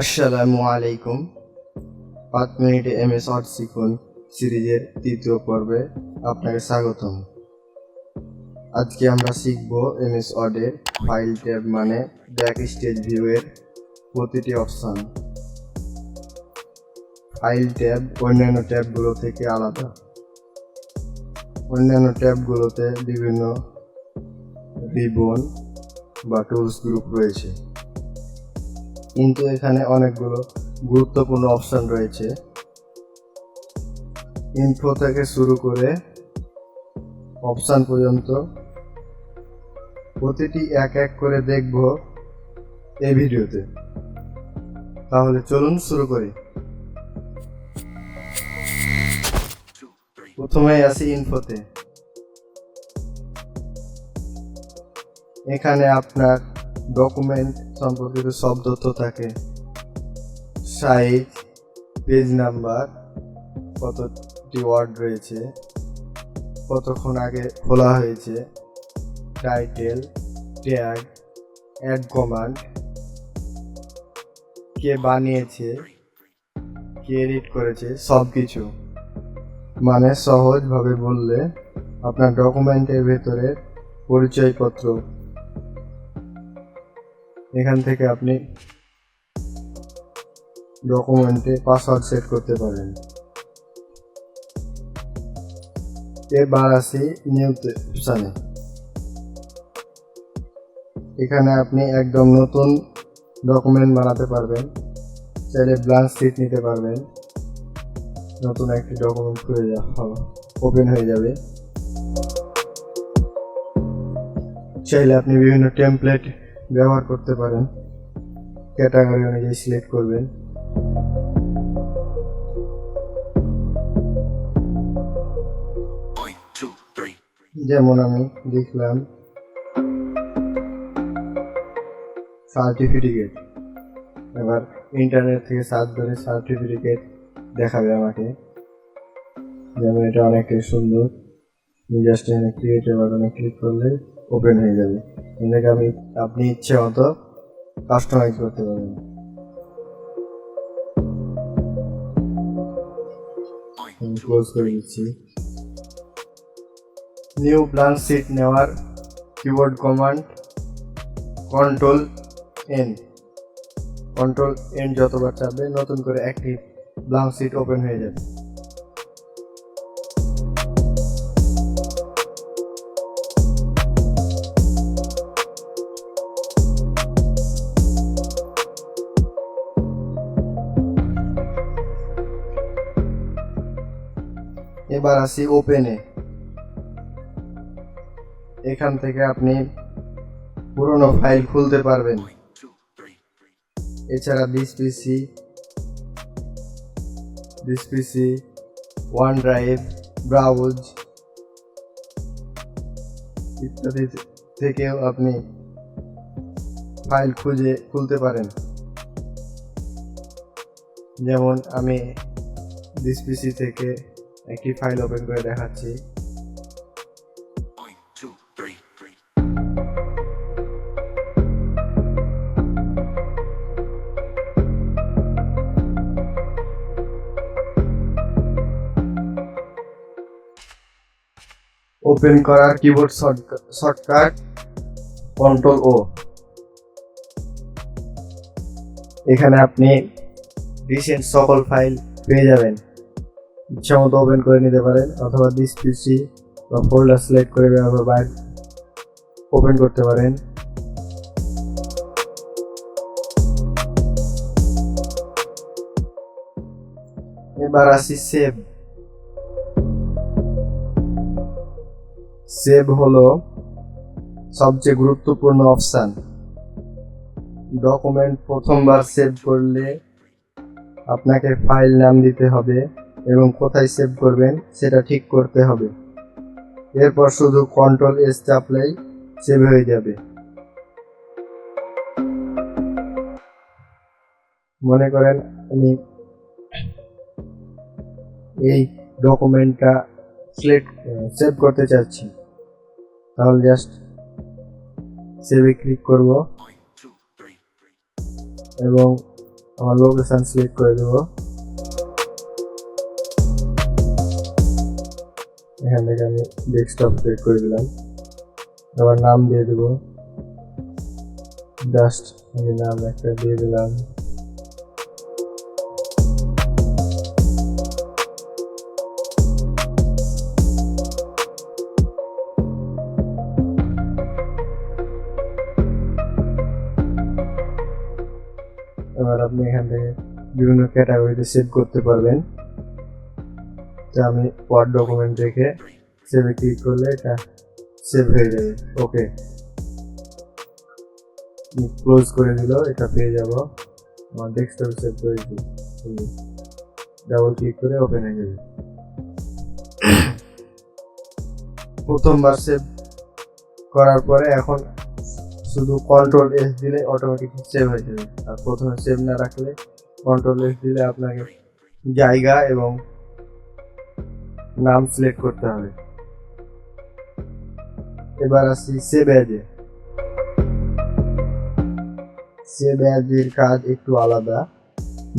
আসসালামু আলাইকুম। পাঁচ মিনিটে এম এস ওয়ার্ড শিখুন সিরিজের তৃতীয় পর্বে আপনাকে স্বাগতম। আজকে আমরা শিখব এম এস ওয়ার্ডের ফাইল ট্যাব মানে ব্যাক স্টেজ ভিউয়ের প্রতিটি অপশান। ফাইল ট্যাব অন্যান্য ট্যাবগুলো থেকে আলাদা। অন্যান্য ট্যাবগুলোতে বিভিন্ন রিবন বা টুলস গ্রুপ রয়েছে। কিন্তু এখানে অনেকগুলো গুরুত্বপূর্ণ অপশান রয়েছে। ইনফো থেকে শুরু করে অপশন পর্যন্ত প্রতিটি এক এক করে দেখব এই ভিডিওতে। তাহলে চলুন শুরু করি। প্রথমে আসি ইনফোতে এখানে আপনার ডকুমেন্ট সম্পর্কিত সব তথ্য থাকে। সাইজ পেজ নাম্বার কতটি ওয়ার্ড রয়েছে, কতক্ষণ আগে খোলা হয়েছে, টাইটেল, ট্যাগ, অ্যাড কমান্ড, কে বানিয়েছে, কে এডিট করেছে সব কিছু মানে সহজভাবে বললে আপনার ডকুমেন্টের ভেতরে পরিচয়পত্র এখান থেকে আপনি ডকুমেন্টে পাসওয়ার্ড সেট করতে পারেন। এবার আসি নিউতে অপশানে এখানে আপনি একদম নতুন ডকুমেন্ট বানাতে পারবেন। চাইলে ব্লাঙ্ক সিট নিতে পারবেন। নতুন একটি ডকুমেন্ট খুলে যা ওপেন হয়ে যাবে। চাইলে আপনি বিভিন্ন টেমপ্লেট ব্যবহার করতে পারেন। ক্যাটাগরি অনুযায়ী সিলেক্ট করবেন. যেমন আমি লিখলাম সার্টিফিকেট এবার ইন্টারনেট থেকে সার্চ করে সার্টিফিকেট দেখাবে আমাকে। যেমন এটা অনেকটাই সুন্দর। জাস্ট এখানে ক্রিয়েটিভ বাটনে ক্লিক করলে ওপেন হয়ে যাবে। এটাকে আমি আপনি ইচ্ছে মতো কাস্টমাইজ করতে পারবেন। ক্লোজ করে দিচ্ছি। নিউ প্লান সিট নেওয়ার keyboard command control N control N যতবার চাপবে নতুন করে একটি ব্লাঙ্ক সিট ওপেন হয়ে যাবে। এবার আসি ওপেনে এখান থেকে আপনি পুরনো ফাইল খুলতে পারবেন. এছাড়া this PC this PC OneDrive browse ইত্যাদি থেকেও আপনি ফাইল খুঁজে খুলতে পারেন যেমন আমি দিস পিসি থেকে একটি ফাইল ওপেন করে দেখাচ্ছি. ওপেন করার কিবোর্ড শর্টকাট কন্ট্রোল ও এখানে আপনি রিসেন্ট সকল ফাইল পেয়ে যাবেন। ইচ্ছা মতো ওপেন করে নিতে পারেন, অথবা দিস পিসি বা ফোল্ডার সিলেক্ট করে ব্যবহার বাইর ওপেন করতে পারেন। এবার আসি সেভ সেভ হলো সবচেয়ে গুরুত্বপূর্ণ অপশান ডকুমেন্ট প্রথমবার সেভ করলে আপনাকে ফাইল নাম দিতে হবে। এবং কোথায় সেভ করবেন সেটা ঠিক করতে হবে। এরপর শুধু কন্ট্রোল এস চাপলেই সেভ হয়ে যাবে। মনে করেন আমি এই ডকুমেন্টটা সিলেক্ট সেভ করতে চাচ্ছি। তাহলে জাস্ট সেভে ক্লিক করব. এবং আমার লোকেশন সিলেক্ট করে দেবো। এখান থেকে আমি ডেস্কটপ সিলেক্ট করে দিলাম। আবার নাম দিয়ে দেবো। জাস্ট আমি নাম একটা দিয়ে দিলাম। এবার আপনি এখান থেকে বিভিন্ন ক্যাটাগরিতে সেভ করতে পারবেন। তো আমি ওয়ার্ড ডকুমেন্ট রেখে সেভে ক্লিক করলে এটা সেভ হয়ে যাবে। ওকে ক্লোজ করে দিল, এটা পেয়ে যাব। আমার ডেস্কটপে সেভ করে দিই ডাবল ক্লিক করে ওপেন হয়ে যাবে। প্রথমবার সেভ করার পরে এখন শুধু কন্ট্রোল এস দিলে অটোমেটিক সেভ হয়ে যাবে। আর প্রথমে সেভ না রাখলে কন্ট্রোল এস দিলে আপনাকে জায়গা এবং নাম সিলেক্ট করতে হবে। এবার আসি সেভ অ্যাজে সেভ অ্যাজের কাজ একটু আলাদা।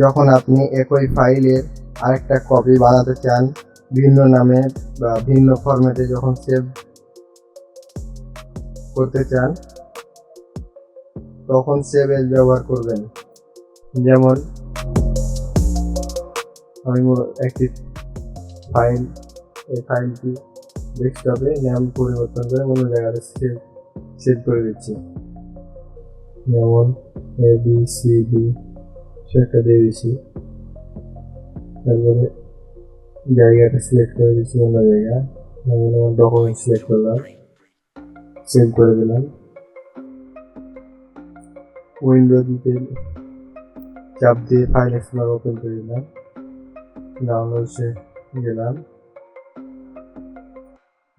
যখন আপনি একই ফাইলের আরেকটা কপি বানাতে চান, ভিন্ন নামে বা ভিন্ন ফরম্যাটে যখন সেভ করতে চান, তখন সেভ এজ ব্যবহার করবেন। যেমন, আমি একটি ফাইল, এই ফাইলটি ডেস্কটপে নাম পরিবর্তন করে অন্য জায়গাতে সেভ সেভ করে দিচ্ছি। যেমন এ বি সি ডি সেটা দিয়ে দিচ্ছি। তারপরে জায়গাটা সিলেক্ট করে দিচ্ছি অন্য জায়গা। যেমন আমার ডকুমেন্ট সিলেক্ট করলাম সেভ করে দিলাম। উইন্ডো দিতে চাপ দিয়ে ফাইল এক্সপ্লোর ওপেন করে দিলাম। ডাউনলোডসে গেলাম।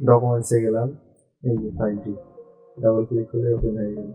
ডকুমেন্টসে গেলাম। এই যে ফাইলটি ডাবল ক্লিক করে ওপেন হয়ে গেল.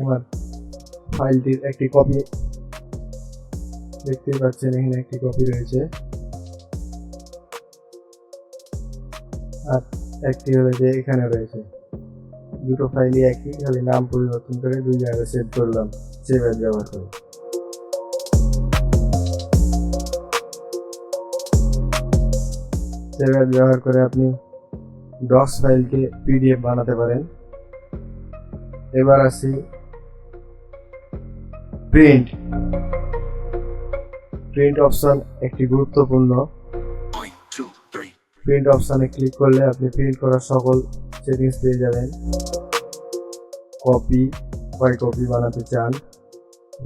আমার ফাইলটির একটি কপি দেখতে পাচ্ছেন, এখানে একটি কপি রয়েছে। আর একটি হলো যে এখানে রয়েছে। দুটো ফাইলই একই খালি নাম পরিবর্তন করে দুই জায়গায় সেভ করলাম সেভ অ্যাজ ব্যবহার করে। সেভ অ্যাজ ব্যবহার করে আপনি ডক্স ফাইলকে পিডিএফ বানাতে পারেন। এবার আসি প্রিন্ট প্রিন্ট অপশন একটি গুরুত্বপূর্ণ. প্রিন্ট অপশনে ক্লিক করলে আপনি প্রিন্ট করার সকল সেটিংস পেয়ে যাবেন। কপি কয় কপি বানাতে চান।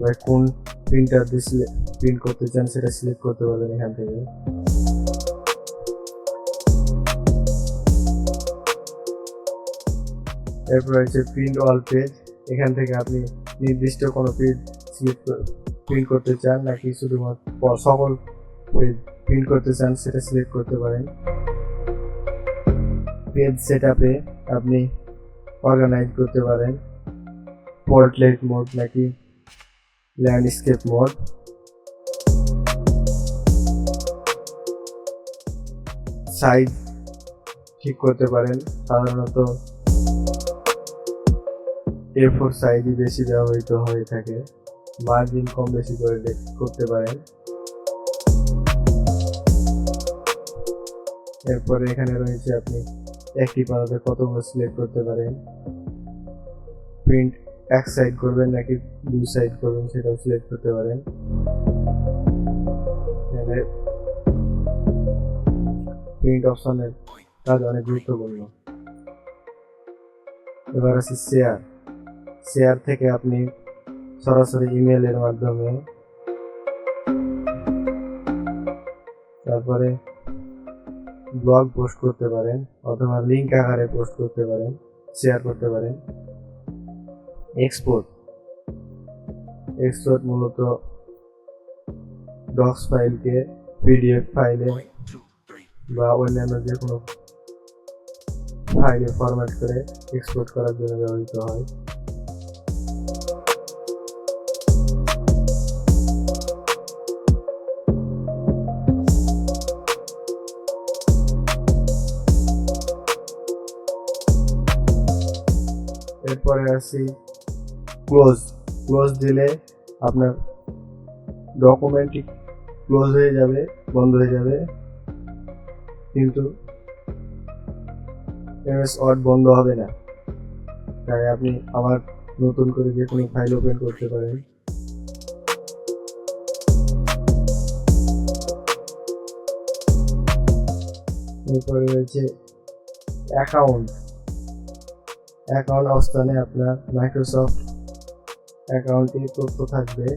বা কোন প্রিন্টার দিয়ে প্রিন্ট করতে চান, সেটা সিলেক্ট করতে পারবেন এখান থেকে। এরপর হচ্ছে প্রিন্ট অল পেজ এখান থেকে আপনি নির্দিষ্ট কোনো পেজ সিলেক্ট প্রিন্ট করতে চান, নাকি শুধুমাত্র সকল পেজ প্রিন্ট করতে চান, সেটা সিলেক্ট করতে পারেন। পেজ সেট আপে আপনি অর্গানাইজ করতে পারেন। পোর্টলেট মোড নাকি ল্যান্ডস্কেপ মোড সাইজ ঠিক করতে পারেন, সাধারণত এ ফোর সাইজই বেশি ব্যবহৃত হয়ে থাকে। মার্জিন কম বেশি করে করতে পারেন। এরপরে এখানে রয়েছে আপনি একটি পাতাতে কতগুলো সিলেক্ট করতে পারেন প্রিন্ট এক সাইড করবেন নাকি দুই সাইড করবেন সেটাও সিলেক্ট করতে পারেন। প্রিন্ট অপশনের কাজ অনেক গুরুত্বপূর্ণ। এবার আছে শেয়ার শেয়ার থেকে আপনি সরাসরি ইমেলের মাধ্যমে তারপরে ব্লগ পোস্ট করতে পারেন অথবা লিঙ্ক আকারে পোস্ট করতে পারেন শেয়ার করতে পারেন এক্সপোর্ট এক্সপোর্ট মূলত ডক্স ফাইলকে পিডিএফ ফাইলে. বা অন্যান্য যে কোনো ফাইলে ফরম্যাট করে এক্সপোর্ট করার জন্য ব্যবহৃত হয় আসি ক্লোজ ক্লোজ দিলে আপনার ডকুমেন্টটি ক্লোজ হয়ে যাবে, বন্ধ হয়ে যাবে। কিন্তু এমএস ওয়ার্ড বন্ধ হবে না। তাই আপনি আবার নতুন করে যে কোনো ফাইল ওপেন করতে পারেন। এরপরে রয়েছে অ্যাকাউন্ট অ্যাকাউন্ট অবস্থানে আপনার মাইক্রোসফট অ্যাকাউন্টে তথ্য থাকবে।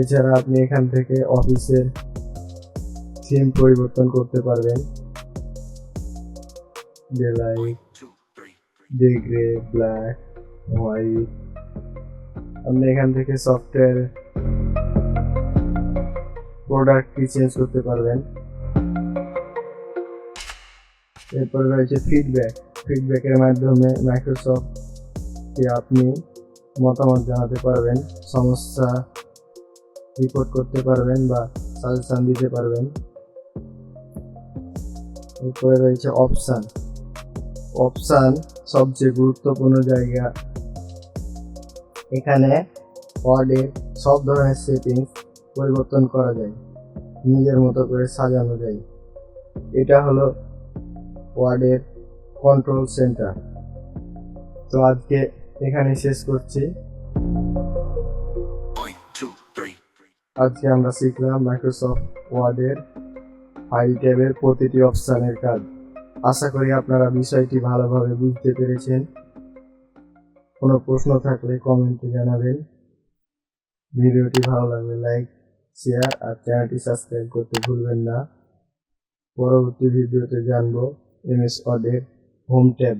এছাড়া আপনি এখান থেকে অফিসের থিম পরিবর্তন করতে পারবেন। যে লাইক গ্রে ব্ল্যাক হোয়াইট আপনি এখান থেকে সফটওয়্যার প্রোডাক্ট কি চেঞ্জ করতে পারবেন। এরপরে রয়েছে ফিডব্যাক ফিডব্যাকের মাধ্যমে মাইক্রোসফটকে আপনি মতামত জানাতে পারবেন, সমস্যা রিপোর্ট করতে পারবেন বা সাজেশন দিতে পারবেন। এরপরে রয়েছে অপশান অপশান সবচেয়ে গুরুত্বপূর্ণ জায়গা। এখানে ওয়ার্ডের সব ধরনের সেটিংস পরিবর্তন করা যায়, নিজের মতো করে সাজানো যায়। এটা হলো ওয়ার্ডের কন্ট্রোল সেন্টার তো আজকে এখানে শেষ করছি. আজকে আমরা শিখলাম মাইক্রোসফট ওয়ার্ডের ফাইল ট্যাবের প্রতিটি অপশানের কাজ। আশা করি আপনারা বিষয়টি ভালোভাবে বুঝতে পেরেছেন। কোনো প্রশ্ন থাকলে কমেন্টে জানাবেন। ভিডিওটি ভালো লাগলে লাইক শেয়ার আর চ্যানেলটি সাবস্ক্রাইব করতে ভুলবেন না। পরবর্তী ভিডিওতে জানব এমএস ওয়ার্ডের হোম ট্যাব